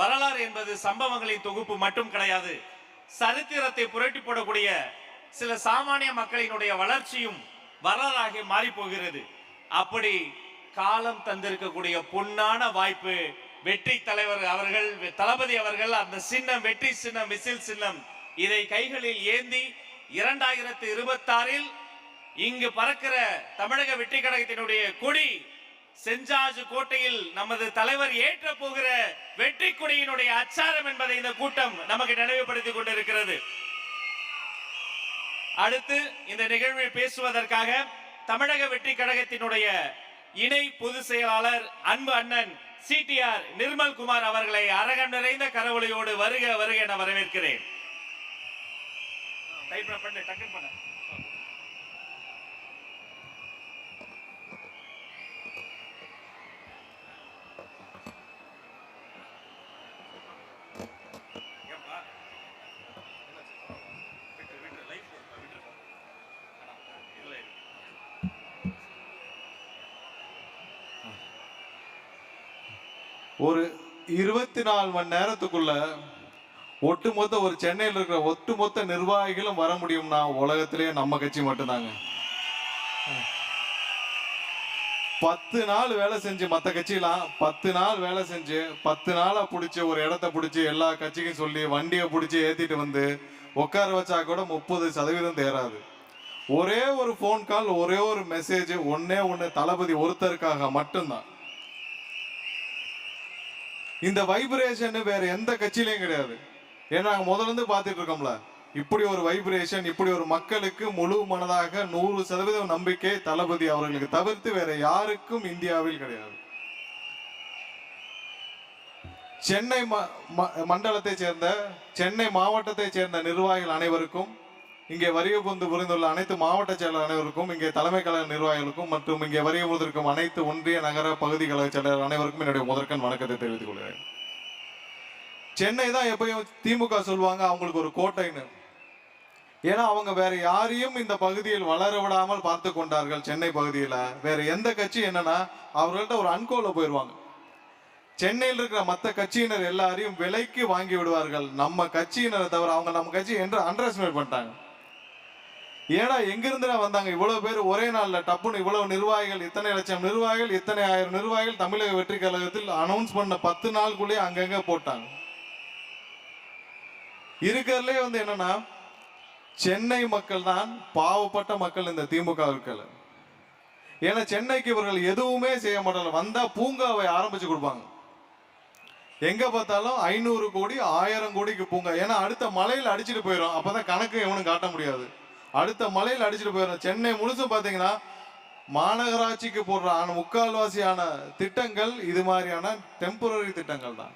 வரலாறு என்பது சம்பவங்களின் தொகுப்பு மட்டும் கிடையாது. சரித்திரத்தை புரட்டி போடக்கூடிய சில சாமானிய மக்களினுடைய வளர்ச்சியும் வரலாறாக மாறி போகிறது. அப்படி காலம் தந்திருக்கக்கூடிய பொன்னான வாய்ப்பு வெற்றி தலைவர் அவர்கள் தளபதி அவர்கள் அந்த சின்னம் வெற்றி சின்னம் மிசில் சின்னம் இதை கைகளில் ஏந்தி இரண்டாயிரத்து இருபத்தாறில் இங்கு பறக்கிற தமிழக வெற்றி கழகத்தினுடைய கொடி செஞ்சாஜு கோட்டையில் நமது தலைவர் ஏற்ற போகிற வெற்றி கொடியினுடைய அச்சாரம் என்பதை இந்த கூட்டம் நமக்கு நினைவுபடுத்திக் கொண்டிருக்கிறது. அடுத்து இந்த நிகழ்வில் பேசுவதற்காக தமிழக வெற்றி கழகத்தினுடைய இணை பொதுச் செயலாளர் அன்பு அண்ணன் சிடிஆர் நிர்மல் குமார் அவர்களை அரகம் நிறைந்த கரவொலியோடு வருக வருக என வரவேற்கிறேன். டைப் பண்ணு டக்குன்னு பண்ண ஏன்பா? என்னாச்சு? விட்டு, விட்டு, live போடுப்பா, விட்டு. அண்ணா, இதுல இருக்கு. ஒரு இருபத்தி நாலு மணி நேரத்துக்குள்ள ஒட்டுமொத்த ஒரு சென்னையில் இருக்கிற ஒட்டுமொத்த நிர்வாகிகளும் வர முடியும்னா உலகத்திலேயே நம்ம கட்சி மட்டும்தாங்க. பத்து நாள் வேலை செஞ்சு மற்ற கட்சியெல்லாம் பத்து நாள் வேலை செஞ்சு பத்து நாளாக பிடிச்சி ஒரு இடத்த பிடிச்சி எல்லா கட்சிக்கும் சொல்லி வண்டியை பிடிச்சி ஏற்றிட்டு வந்து உட்கார வச்சா கூட முப்பது சதவீதம் தேராது ஒரே ஒரு ஃபோன் கால் ஒரே ஒரு மெசேஜ் ஒன்றே ஒன்று தளபதி ஒருத்தருக்காக மட்டும்தான். இந்த வைப்ரேஷன் வேற எந்த கட்சியிலையும் கிடையாது. ஏன்னா நாங்க முதல்ல இருந்து பார்த்துட்டு இருக்கோம்ல. இப்படி ஒரு வைப்ரேஷன் இப்படி ஒரு மக்களுக்கு முழு மனதாக நூறு சதவீதம் நம்பிக்கை தளபதி அவர்களுக்கு தவிர்த்து வேற யாருக்கும் இந்தியாவில் கிடையாது. சென்னை ம- ம- மண்டலத்தை சேர்ந்த சென்னை மாவட்டத்தை சேர்ந்த நிர்வாகிகள் அனைவருக்கும் இங்கே வருகை புந்து புரிந்துள்ள அனைத்து மாவட்ட செயலர் அனைவருக்கும் இங்கே தலைமை கழக நிர்வாகிகளுக்கும் மற்றும் இங்கே வருகை புரிந்திருக்கும் அனைத்து ஒன்றிய நகர பகுதி கழக செயலர் அனைவருக்கும் என்னுடைய முதற்கண் வணக்கத்தை தெரிவித்துக் கொள்கிறேன். சென்னை தான் எப்பயும் திமுக சொல்லுவாங்க அவங்களுக்கு ஒரு கோட்டைன்னு. ஏன்னா அவங்க வேற யாரையும் இந்த பகுதியில் வளர விடாமல் பார்த்து கொண்டார்கள் சென்னை பகுதியில். வேற எந்த கட்சி என்னன்னா அவர்கள்ட்ட ஒரு அன்கோல போயிடுவாங்க சென்னையில் இருக்கிற மற்ற கட்சியினர் எல்லாரையும் விலைக்கு வாங்கி விடுவார்கள். நம்ம கட்சியினரை தவிர அவங்க நம்ம கட்சி என்று அண்டர் எஸ்டிமேட் பண்ணிட்டாங்க. ஏடா எங்கிருந்துடா வந்தாங்க? இவ்வளவு பேர் ஒரே நாள்ல டப்புன்னு இவ்வளவு நிர்வாகிகள் இத்தனை லட்சம் நிர்வாகிகள் இத்தனை ஆயிரம் நிர்வாகிகள் தமிழக வெற்றி கழகத்தில் அனௌன்ஸ் பண்ண பத்து நாளுக்குள்ளேயே அங்கங்க போட்டாங்க. இருக்கிறதுலே வந்து என்னன்னா சென்னை மக்கள் தான் பாவப்பட்ட மக்கள் இந்த திமுக இருக்கல ஏன்னா சென்னைக்கு இவர்கள் எதுவுமே செய்ய மாட்டாங்க. வந்தா பூங்காவை ஆரம்பிச்சு கொடுப்பாங்க. எங்க பார்த்தாலும் ஐநூறு கோடி ஆயிரம் கோடிக்கு பூங்கா. ஏன்னா அடுத்த மலையில் அடிச்சுட்டு போயிடும் அப்பதான் கணக்கு எவனும் காட்ட முடியாது. அடுத்த மலையில் அடிச்சுட்டு போயிடும் சென்னை முழுசும் பார்த்தீங்கன்னா மாநகராட்சிக்கு போடுற ஆன முக்கால்வாசியான திட்டங்கள் இது மாதிரியான டெம்பரரி திட்டங்கள் தான்.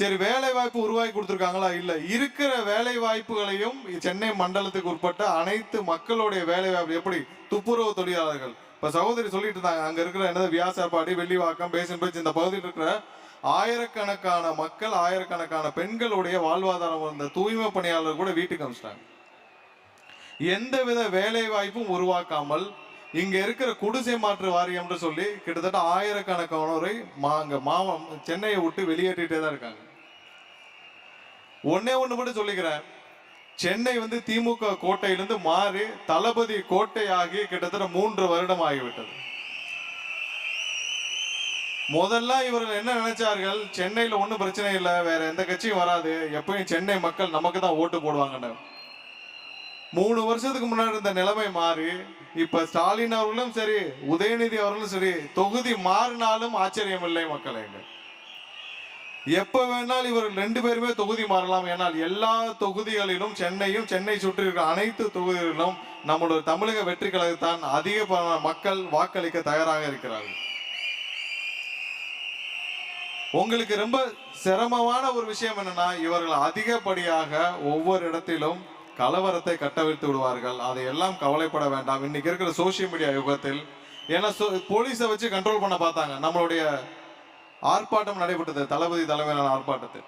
சரி வேலை வாய்ப்பு உருவாக்கி கொடுத்துருக்காங்களா? இல்லை. இருக்கிற வேலை வாய்ப்புகளையும் சென்னை மண்டலத்துக்கு உட்பட்ட அனைத்து மக்களுடைய வேலை வாய்ப்பு எப்படி? துப்புரவு தொழிலாளர்கள். இப்போ சகோதரி சொல்லிட்டு இருந்தாங்க அங்கே இருக்கிற என்னது வியாசார்பாடி வெள்ளிவாக்கம் பேசன் பிரிட்ஜ் இந்த பகுதியில் இருக்கிற ஆயிரக்கணக்கான மக்கள் ஆயிரக்கணக்கான பெண்களுடைய வாழ்வாதாரம் வந்த தூய்மை பணியாளர் கூட வீட்டுக்கு அனுப்பிச்சிட்டாங்க. எந்தவித வேலை வாய்ப்பும் உருவாக்காமல் இங்க இருக்கிற குடிசை மாற்று வாரியம்னு சொல்லி கிட்டத்தட்ட ஆயிரக்கணக்கானோரை மா அங்க மாவம் சென்னையை விட்டு வெளியேற்றிட்டே தான் இருக்காங்க. ஒன்னே ஒண்ணு மட்டும் சொல்லிக்கிறேன். சென்னை வந்து திமுக கோட்டையிலிருந்து மாறி தளபதி கோட்டையாகி கிட்டத்தட்ட மூன்று வருடம் ஆகிவிட்டது. முதல்ல இவர்கள் என்ன நினைச்சார்கள்? சென்னையில ஒண்ணும் பிரச்சனை இல்லை வேற எந்த கட்சியும் வராது. எப்பயும் சென்னை மக்கள் நமக்கு தான் ஓட்டு போடுவாங்கன்னு மூணு வருஷத்துக்கு முன்னாடி இருந்த நிலைமை மாறி இப்ப ஸ்டாலின் அவர்களும் சரி உதயநிதி அவர்களும் சரி தொகுதி மாறினாலும் ஆச்சரியம் இல்லை மக்களே. எப்ப வேணாலும் இவர்கள் ரெண்டு பேருமே தொகுதி மாறலாம். ஏனால் எல்லா தொகுதிகளிலும் சென்னையும் சென்னை சுற்றி இருக்கிற அனைத்து தொகுதிகளிலும் நம்முடைய தமிழக வெற்றி கழகத்தான் அதிக மக்கள் வாக்களிக்க தயாராக இருக்கிறார்கள். உங்களுக்கு ரொம்ப சிரமமான ஒரு விஷயம் என்னன்னா இவர்கள் அதிகப்படியாக ஒவ்வொரு இடத்திலும் கலவரத்தை கட்டவிழ்த்து விடுவார்கள். அதையெல்லாம் கவலைப்பட வேண்டாம். இன்னைக்கு இருக்கிற சோஷியல் மீடியா யுகத்தில் ஏன்னா போலீஸை வச்சு கண்ட்ரோல் பண்ண பார்த்தாங்க. நம்மளுடைய ஆர்ப்பாட்டம் நடைபெற்றது. தளபதி தலைமையிலான ஆர்ப்பாட்டத்தில்.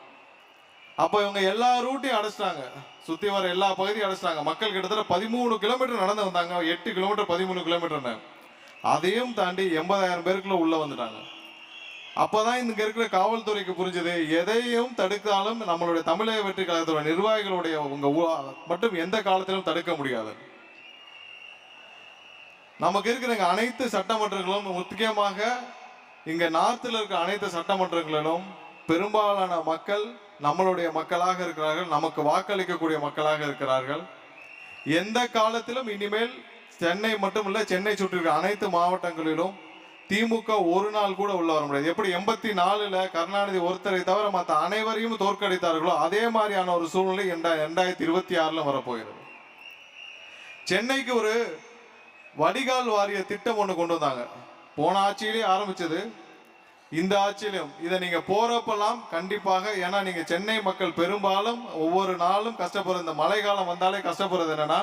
அப்போ இவங்க எல்லா ரூட்டையும் அடைச்சிட்டாங்க. சுற்றி வர எல்லா பகுதியும் அடைச்சிட்டாங்க. மக்கள் கிட்டத்தட்ட பதிமூணு கிலோமீட்டர் நடந்து வந்தாங்க. எட்டு கிலோமீட்டர் பதிமூணு கிலோமீட்டர்னு அதையும் தாண்டி எண்பதாயிரம் பேருக்குள்ள உள்ள வந்துட்டாங்க. அப்போதான் இங்க இருக்கிற காவல்துறைக்கு புரிஞ்சது எதையும் தடுத்தாலும் நம்மளுடைய தமிழக வெற்றி கழகத்தோட நிர்வாகிகளுடைய உங்க மட்டும் எந்த காலத்திலும் தடுக்க முடியாது. நமக்கு இருக்கிற அனைத்து சட்டமன்றங்களும் முக்கியமாக இங்க நார்த்தில் இருக்கிற அனைத்து சட்டமன்றங்களிலும் பெரும்பாலான மக்கள் நம்மளுடைய மக்களாக இருக்கிறார்கள் நமக்கு வாக்களிக்கக்கூடிய மக்களாக இருக்கிறார்கள். எந்த காலத்திலும் இனிமேல் சென்னை மட்டும் இல்லை சென்னை சுற்றியிருக்க அனைத்து மாவட்டங்களிலும் திமுக ஒரு நாள் கூட உள்ள வர முடியாது. எப்படி எண்பத்தி நாலுல கருணாநிதி ஒருத்தரை தவிர மற்ற அனைவரையும் தோற்கடித்தார்களோ அதே மாதிரியான ஒரு சூழ்நிலை ரெண்டாயிரத்தி இருபத்தி ஆறுல வரப்போகிறது. சென்னைக்கு ஒரு வடிகால் வாரிய திட்டம் ஒன்று கொண்டு வந்தாங்க. போன ஆட்சியிலேயே ஆரம்பிச்சது. இந்த ஆட்சியிலும் இதை நீங்க போறப்பெல்லாம் கண்டிப்பாக ஏன்னா நீங்க சென்னை மக்கள் பெரும்பாலும் ஒவ்வொரு நாளும் கஷ்டப்படுற இந்த மழை காலம் வந்தாலே கஷ்டப்படுறது என்னன்னா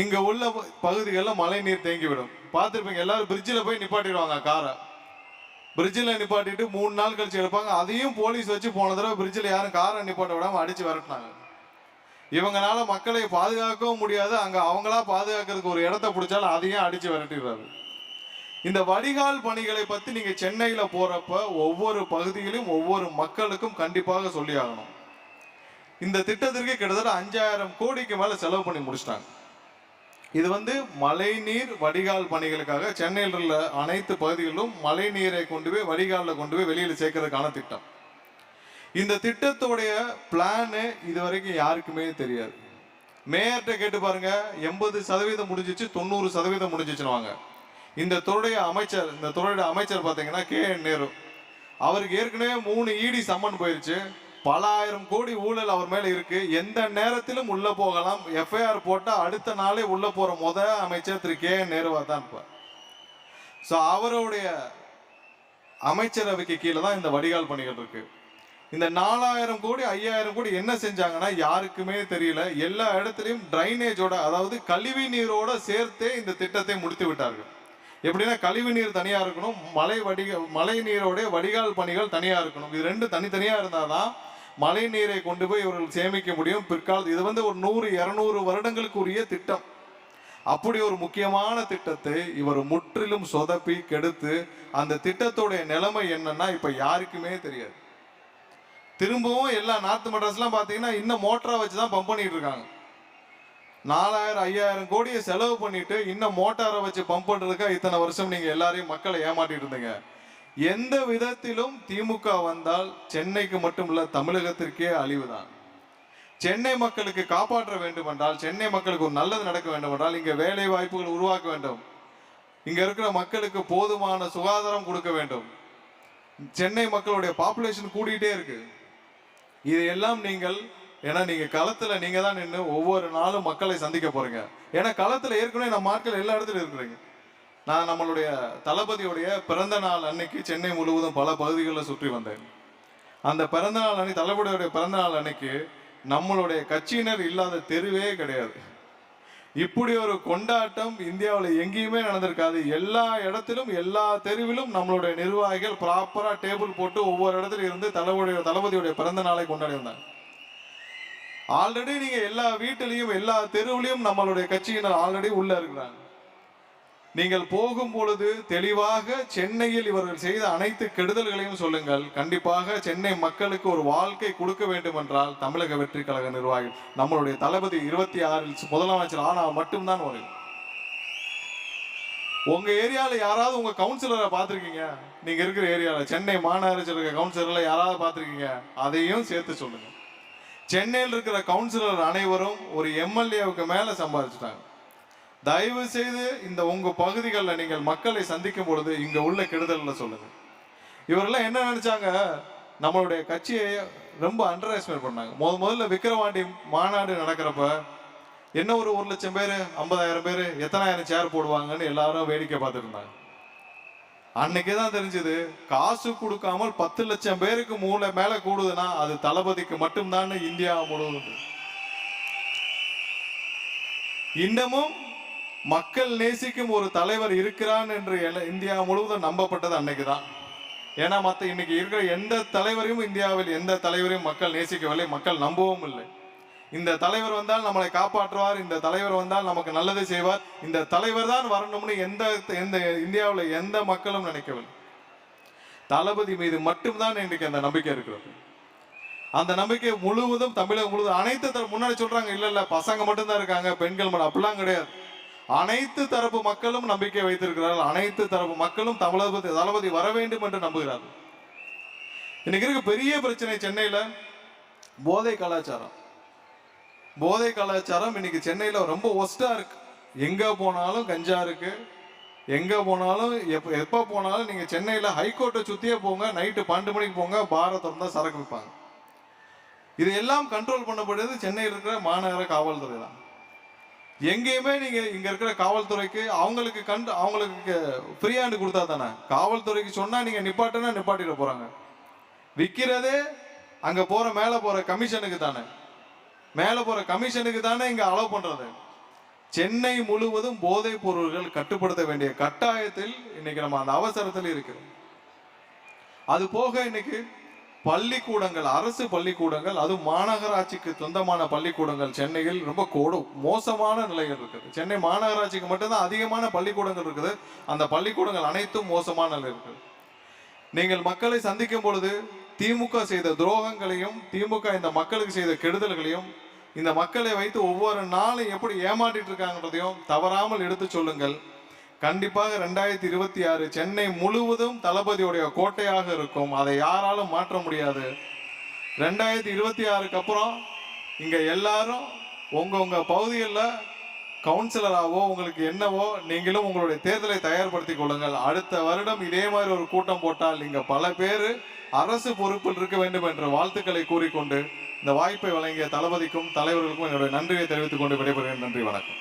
இங்க உள்ள பகுதிகளில் மழை நீர் தேங்கிவிடும். பார்த்துருப்பீங்க எல்லாரும் பிரிட்ஜில் போய் நிப்பாட்டிடுவாங்க காரை. பிரிட்ஜில் நிப்பாட்டிட்டு மூணு நாள் கழிச்சு எடுப்பாங்க அதையும் போலீஸ் வச்சு போன தடவை பிரிட்ஜில் யாரும் காரை நிப்பாட்ட விடாம அடிச்சு விரட்டினாங்க. இவங்கனால மக்களை பாதுகாக்கவும் முடியாது. அங்க அவங்களா பாதுகாக்கிறதுக்கு ஒரு இடத்த பிடிச்சாலும் அதையும் அடிச்சு விரட்டிடுறாரு. இந்த வடிகால் பணிகளை பத்தி நீங்க சென்னையில போறப்ப ஒவ்வொரு பகுதியிலும் ஒவ்வொரு மக்களுக்கும் கண்டிப்பாக சொல்லி ஆகணும் இந்த திட்டத்திற்கு கிட்டத்தட்ட அஞ்சாயிரம் கோடிக்கு மேல செலவு பண்ணி முடிச்சிட்டாங்க. இது வந்து மழைநீர் வடிகால் பணிகளுக்காக சென்னையில் உள்ள அனைத்து பகுதிகளிலும் மழை நீரை கொண்டு போய் வடிகாலில் கொண்டு போய் வெளியில் சேர்க்கறதுக்கான திட்டம். இந்த திட்டத்துடைய பிளானு இது வரைக்கும் யாருக்குமே தெரியாது. மேயர்கிட்ட கேட்டு பாருங்க எண்பது சதவீதம் முடிஞ்சிச்சு தொண்ணூறு சதவீதம் முடிஞ்சிச்சுன்னு இந்த துறையுடைய அமைச்சர் இந்த துறையுடைய அமைச்சர் பார்த்தீங்கன்னா கே என் நேரு. அவருக்கு ஏற்கனவே மூணு இடி சம்மன் போயிருச்சு. பல ஆயிரம் கோடி ஊழல் அவர் மேல இருக்கு. எந்த நேரத்திலும் உள்ள போகலாம். எஃப்ஐஆர் போட்டா அடுத்த நாளே உள்ள போற முத அமைச்சர் திரு கே என் நேருவா தான் இப்போ ஸோ அவருடைய அமைச்சரவைக்கு கீழே தான் இந்த வடிகால் பணிகள் இருக்கு. இந்த நாலாயிரம் கோடி ஐயாயிரம் கோடி என்ன செஞ்சாங்கன்னா யாருக்குமே தெரியல. எல்லா இடத்துலையும் டிரைனேஜோட அதாவது கழிவு நீரோட சேர்த்தே இந்த திட்டத்தை முடித்து விட்டார்கள். எப்படின்னா கழிவு நீர் தனியாக இருக்கணும் மழை வடிக மழை நீரோடைய வடிகால் பணிகள் தனியாக இருக்கணும். இது ரெண்டு இருந்தால் தான் மழை நீரை கொண்டு போய் இவர்கள் சேமிக்க முடியும். பிற்காலத்து இது வந்து ஒரு நூறு இரநூறு வருடங்களுக்கு உரிய திட்டம். அப்படி ஒரு முக்கியமான திட்டத்தை இவர் முற்றிலும் சொதப்பி கெடுத்து அந்த திட்டத்துடைய நிலைமை என்னன்னா இப்ப யாருக்குமே தெரியாது. திரும்பவும் எல்லா நார்த் மெட்ராஸ்லாம் பார்த்தீங்கன்னா இன்னும் மோட்டரை வச்சு தான் பம்ப் பண்ணிட்டு இருக்காங்க நாலாயிரம் ஐயாயிரம் கோடியை செலவு பண்ணிட்டு இன்னும் மோட்டாரை வச்சு பம்ப் பண்ணுறதுக்காக இத்தனை வருஷம் நீங்கள் எல்லாரையும் மக்களை ஏமாட்டிட்டு இருந்தீங்க. எந்த விதத்திலும் திமுக வந்தால் சென்னைக்கு மட்டுமல்ல தமிழகத்திற்கே தமிழகத்திற்கே அழிவுதான். சென்னை மக்களுக்கு காப்பாற்ற வேண்டும் என்றால் சென்னை மக்களுக்கு ஒரு நல்லது நடக்க வேண்டும் என்றால் இங்க வேலை வாய்ப்புகள் உருவாக்க வேண்டும். இங்கே இருக்கிற மக்களுக்கு போதுமான சுகாதாரம் கொடுக்க வேண்டும். சென்னை மக்களுடைய பாப்புலேஷன் கூடிகிட்டே இருக்கு. இதையெல்லாம் நீங்கள் ஏன்னா நீங்கள் களத்தில் நீங்கள் தான் நின்று ஒவ்வொரு நாளும் மக்களை சந்திக்க போகிறீங்க ஏன்னா களத்தில் ஏற்கனவே நம்ம ஆட்கள் எல்லா இடத்துலையும் இருக்கிறீங்க. நான் நம்மளுடைய தளபதியுடைய பிறந்த நாள் அன்னைக்கு சென்னை முழுவதும் பல பகுதிகளில் சுற்றி வந்தேன். அந்த பிறந்த நாள் அன்னைக்கு தளபதியுடைய பிறந்த நாள் அன்னைக்கு நம்மளுடைய கட்சியினர் இல்லாத தெருவே கிடையாது. இப்படி ஒரு கொண்டாட்டம் இந்தியாவில் எங்கேயுமே நடந்திருக்காது. எல்லா இடத்திலும் எல்லா தெருவிலும் நம்மளுடைய நிர்வாகிகள் ப்ராப்பராக டேபிள் போட்டு ஒவ்வொரு இடத்துல இருந்து தளபதியுடைய தளபதியுடைய பிறந்த நாளை கொண்டாடி வந்தாங்க. ஆல்ரெடி நீங்கள் எல்லா வீட்டிலையும் எல்லா தெருவிலையும் நம்மளுடைய கட்சியினர் ஆல்ரெடி உள்ளே இருக்கிறாங்க. நீங்கள் போகும் பொழுது தெளிவாக சென்னையில் இவர்கள் செய்த அனைத்து கெடுதல்களையும் சொல்லுங்கள். கண்டிப்பாக சென்னை மக்களுக்கு ஒரு வாழ்க்கை கொடுக்க வேண்டும் என்றால் தமிழக வெற்றி கழக நிர்வாகிகள் நம்மளுடைய தளபதி இருபத்தி ஆறில் முதலமைச்சர் ஆனால் மட்டும்தான் வரும் உங்க ஏரியால யாராவது உங்க கவுன்சிலரை பார்த்திருக்கீங்க? நீங்க இருக்கிற ஏரியாவில் சென்னை மாநகராட்சியில் இருக்கிற கவுன்சிலரில் யாராவது பார்த்திருக்கீங்க? அதையும் சேர்த்து சொல்லுங்க. சென்னையில் இருக்கிற கவுன்சிலர் அனைவரும் ஒரு எம்எல்ஏவுக்கு மேல சம்பாதிச்சிட்டாங்க. தயவு செய்து இந்த உங்க பகுதிகளில் நீங்கள் மக்களை சந்திக்கும் பொழுது இங்க உள்ள கெடுதல்ல சொல்லுங்க. இவரெல்லாம் என்ன நினைச்சாங்க? நம்மளுடைய கட்சியை ரொம்ப அண்டர் எஸ்டிமேட் பண்ணாங்க. முத முதல்ல விக்கிரவாண்டி மாநாடு நடக்கிறப்ப என்ன ஒரு ஒரு லட்சம் பேர் ஐம்பதாயிரம் பேர் எத்தனாயிரம் சேர் போடுவாங்கன்னு எல்லாரும் வேடிக்கை பார்த்துட்டு இருந்தாங்க. அன்னைக்கே தான் தெரிஞ்சது காசு கொடுக்காமல் பத்து லட்சம் பேருக்கு மூளை மேல கூடுதுன்னா அது தளபதிக்கு மட்டும்தான் இந்தியா முழுவதும். இன்னமும் மக்கள் நேசிக்கும் ஒரு தலைவர் இருக்கிறான் என்று இந்தியா முழுவதும் நம்பப்பட்டது அன்னைக்கு தான் ஏன்னா மற்ற இன்னைக்கு இருக்கிற எந்த தலைவரையும் இந்தியாவில் எந்த தலைவரையும் மக்கள் நேசிக்கவில்லை மக்கள் நம்பவும் இல்லை. இந்த தலைவர் வந்தால் நம்மளை காப்பாற்றுவார் இந்த தலைவர் வந்தால் நமக்கு நல்லது செய்வார் இந்த தலைவர் தான் வரணும்னு எந்த எந்த இந்தியாவில் எந்த மக்களும் நினைக்கவில்லை. தளபதி மீது மட்டும்தான் இன்றைக்கு அந்த நம்பிக்கை இருக்கிறது. அந்த நம்பிக்கை முழுவதும் தமிழகம் முழுவதும் அனைத்து முன்னாடி சொல்றாங்க இல்ல இல்ல பசங்க மட்டும்தான் இருக்காங்க பெண்கள் மட்டும் அப்படிலாம் கிடையாது. அனைத்து தரப்பு மக்களும் நம்பிக்கை வைத்திருக்கிறார்கள். அனைத்து தரப்பு மக்களும் தமிழக தளபதி வர வேண்டும் என்று நம்புகிறார்கள். இன்னைக்கு இருக்க பெரிய பிரச்சனை சென்னையில் போதை கலாச்சாரம். போதை கலாச்சாரம் இன்னைக்கு சென்னையில் ரொம்ப ஒஸ்டா இருக்கு. எங்கே போனாலும் கஞ்சா இருக்கு. எங்கே போனாலும் எப்போ எப்போ போனாலும் நீங்கள் சென்னையில் ஹைகோர்ட்டை சுற்றியே போங்க நைட்டு பன்னெண்டு மணிக்கு போங்க பாரை திறந்தா சரக்கு விற்பாங்க. இது எல்லாம் கண்ட்ரோல் பண்ணப்படுறது சென்னையில் இருக்கிற மாநகர காவல்துறை தான் எங்கேயுமே நீங்க இங்க இருக்கிற காவல்துறைக்கு அவங்களுக்கு கண்டு அவங்களுக்கு ஃப்ரீ ஹேண்டு கொடுத்தா தானே? காவல்துறைக்கு சொன்னா நீங்க நிப்பாட்டுனா நிப்பாட்டிட போறாங்க. விற்கிறதே அங்க போற மேல போற கமிஷனுக்கு தானே. மேல போற கமிஷனுக்கு தானே இங்க அலோவ் பண்றது. சென்னை முழுவதும் போதைப் பொருள்கள் கட்டுப்படுத்த வேண்டிய கட்டாயத்தில் இன்னைக்கு நம்ம அந்த அவசரத்தில் இருக்கிறோம். அது போக இன்னைக்கு பள்ளிக்கூடங்கள் அரசு பள்ளிக்கூடங்கள் அதுவும் மாநகராட்சிக்கு சொந்தமான பள்ளிக்கூடங்கள். சென்னையில் ரொம்ப கோடு மோசமான நிலைகள் இருக்குது. சென்னை மாநகராட்சிக்கு மட்டும்தான் அதிகமான பள்ளிக்கூடங்கள் இருக்குது. அந்த பள்ளிக்கூடங்கள் அனைத்தும் மோசமான நிலை இருக்குது. நீங்கள் மக்களை சந்திக்கும் பொழுது திமுக செய்த துரோகங்களையும் திமுக இந்த மக்களுக்கு செய்த கெடுதல்களையும் இந்த மக்களை வைத்து ஒவ்வொரு நாளும் எப்படி ஏமாற்றிட்டு இருக்காங்கன்றதையும் தவறாமல் எடுத்து சொல்லுங்கள். கண்டிப்பாக ரெண்டாயிரத்தி இருபத்தி ஆறு சென்னை முழுவதும் தளபதியுடைய கோட்டையாக இருக்கும். அதை யாராலும் மாற்ற முடியாது. ரெண்டாயிரத்தி இருபத்தி ஆறுக்கு அப்புறம் இங்க எல்லாரும் உங்க உங்க பகுதிகளில் கவுன்சிலராகவோ உங்களுக்கு என்னவோ நீங்களும் உங்களுடைய தேர்தலை தயார்படுத்திக் கொள்ளுங்கள். அடுத்த வருடம் இதே மாதிரி ஒரு கூட்டம் போட்டால் இங்கே பல பேர் அரசு பொறுப்பில் இருக்க வேண்டும் என்ற வாழ்த்துக்களை கூறிக்கொண்டு இந்த வாய்ப்பை வழங்கிய தளபதிக்கும் தலைவர்களுக்கும் என்னுடைய நன்றியை தெரிவித்துக் கொண்டு விடைபெறுகிறேன். நன்றி வணக்கம்.